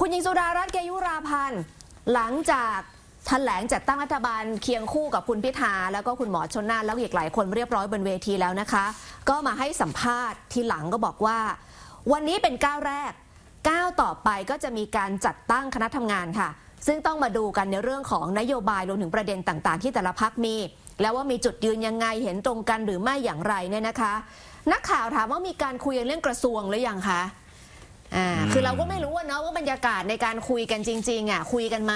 คุณหญิงสุดารัตน์เกยุราพันธ์หลังจากแถลงจัดตั้งรัฐบาลเคียงคู่กับคุณพิธา แล้วก็คุณหมอชนน่านแล้วอีกหลายคนเรียบร้อยบนเวทีแล้วนะคะ ก็มาให้สัมภาษณ์ทีหลังก็บอกว่า วันนี้เป็นก้าวแรกก้าวต่อไปก็จะมีการจัดตั้งคณะทำงานค่ะ ซึ่งต้องมาดูกันในเรื่องของนโยบายรวมถึงประเด็นต่าง ๆ ที่แต่ละพักมี แล้วว่ามีจุดยืนยังไงเห็นตรงกันหรือไม่อย่างไรเนี่ยนะคะ นักข่าวถามว่ามีการคุยเรื่องกระทรวงหรือยังคะ อ่าคือเราก็ไม่รู้ว่าเนาะว่าบรรยากาศในการคุยกันจริงๆอะคุยกันไหม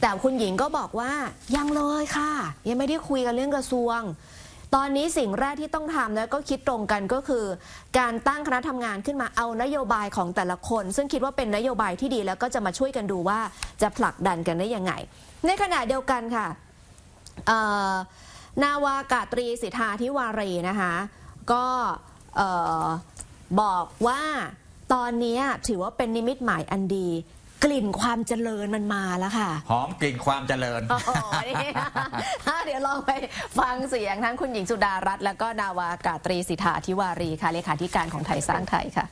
แต่คุณหญิงก็บอกว่ายังเลยค่ะ ยังไม่ได้คุยกันเรื่องกระทรวง ตอนนี้สิ่งแรกที่ต้องทำแล้วก็คิดตรงกันก็คือ การตั้งคณะทำงานขึ้นมาเอานโยบายของแต่ละคน ซึ่งคิดว่าเป็นนโยบายที่ดีแล้วก็จะมาช่วยกันดูว่าจะผลักดันกันได้ยังไง ในขณะเดียวกันค่ะเอ่อนาวากาตรีสิทธาธิวารีนะคะ ก็เอ่อบอกว่า ตอนนี้ถือว่าเป็นนิมิตหมายอันดี กลิ่นความเจริญมันมาแล้วค่ะ หอมกลิ่นความเจริญโอ้โหนี่นะเดี๋ยวลองไปฟังเสียงทั้งคุณหญิงสุดารัตน์แล้วก็นาวากาตรีสิทธาธิวารีค่ะเลขาธิการของไทยสร้างไทยค่ะ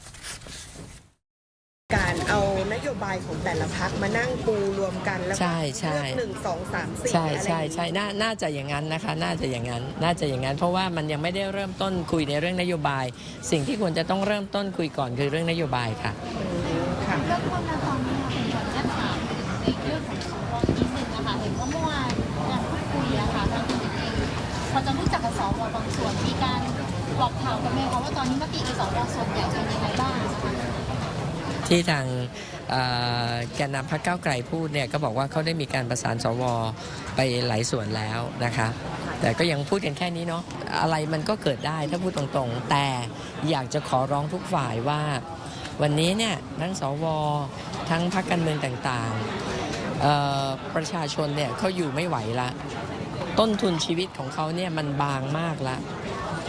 การเอานโยบายของแต่ละพักมานั่งปูรวมกันแล้วก็ใช่ใช่ เลือกหนึ่งสองสามสี่ใช่อะไรใช่อย่างใช่นี้น่าน่าจะอย่างนั้นนะคะ น่าจะอย่างนั้น น่าจะอย่างนั้น เพราะว่ามันยังไม่ได้เริ่มต้นคุยในเรื่องนโยบาย สิ่งที่ควรจะต้องเริ่มต้นคุยก่อนคือเรื่องนโยบายค่ะ ค่ะ เรื่องต้นนะตอนนี้เป็นขออนุญาตถามในเรื่องของสวนิดนึงนะคะเห็นว่าเมื่อวานการพูดคุยอะค่ะทางคุณเองพอจะรู้จักกับสวบางส่วนมีการบอกข่าวกันไหมคะว่าตอนนี้มติกับสวส่วนใหญ่เป็นยังไงบ้างนะคะ ที่ทางแกนนำพรรคก้าวไกลพูดเนี่ยก็บอกว่าเขาได้มีการประสานสวไปหลายส่วนแล้วนะคะแต่ก็ยังพูดกันแค่นี้เนาะอะไรมันก็เกิดได้ถ้าพูดตรงๆ แต่อยากจะขอร้องทุกฝ่ายว่า วันนี้เนี่ยทั้งสวทั้งพรรคการเมืองต่างๆประชาชนเนี่ยเขาอยู่ไม่ไหวละต้นทุนชีวิตของเขาเนี่ยมันบางมากละ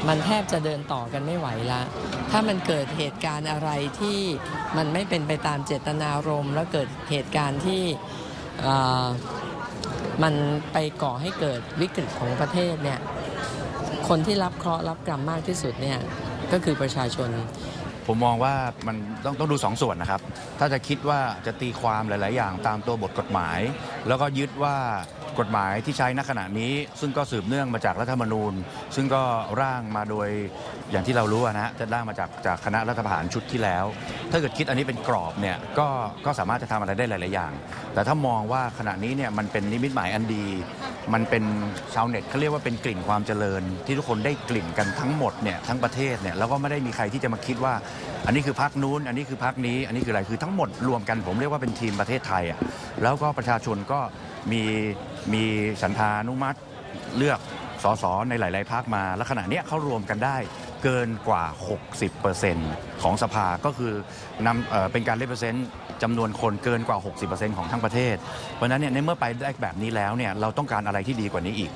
มันแทบจะเดินต่อกันไม่ไหวละ ถ้ามันเกิดเหตุการณ์อะไรที่มันไม่เป็นไปตามเจตนารมณ์ แล้วเกิดเหตุการณ์ที่มันไปก่อให้เกิดวิกฤตของประเทศเนี่ย คนที่รับเคราะห์รับกรรมมากที่สุดเนี่ยก็คือประชาชน ผมมองว่ามันต้องต้องดูสองส่วนนะครับ ถ้าจะคิดว่าจะตีความหลาย ๆ อย่างตามตัวบทกฎหมาย แล้วก็ยึดว่า กฎหมายที่ใช้ณขณะนี้ ซึ่งก็สืบเนื่องมาจากรัฐธรรมนูญ ซึ่งก็ร่างมาโดยอย่างที่เรารู้นะฮะจะร่างมาจากจากคณะรัฐประหารชุดที่แล้ว ถ้าเกิดคิดอันนี้เป็นกรอบเนี่ยก็ก็สามารถจะทำอะไรได้หลาย ๆ อย่าง แต่ถ้ามองว่าขณะนี้เนี่ยมันเป็นนิมิตหมายอันดี มันเป็นชาวเน็ตเขาเรียกว่าเป็นกลิ่นความเจริญ ที่ทุกคนได้กลิ่นกันทั้งหมดเนี่ยทั้งประเทศเนี่ยแล้วก็ไม่ได้มีใครที่จะมาคิดว่า อันนี้คือพักนู้น อันนี้คือพักนี้ อันนี้คืออะไรคือทั้งหมดรวมกันผมเรียกว่าเป็นทีมประเทศไทยอะแล้วก็ประชาชนก็ มีมีฉันทานุมัติเลือกสสในหลายๆพักมา และขณะนี้เขารวมกันได้เกินกว่า 60%ของสภาก็คือนำเอเป็นการเลเปอร์เซ็นต์จำนวนคนเกินกว่า 60%ของทั้งประเทศ เพราะฉะนั้นเนี่ยในเมื่อไปได้แบบนี้แล้วเนี่ยเราต้องการอะไรที่ดีกว่านี้อีก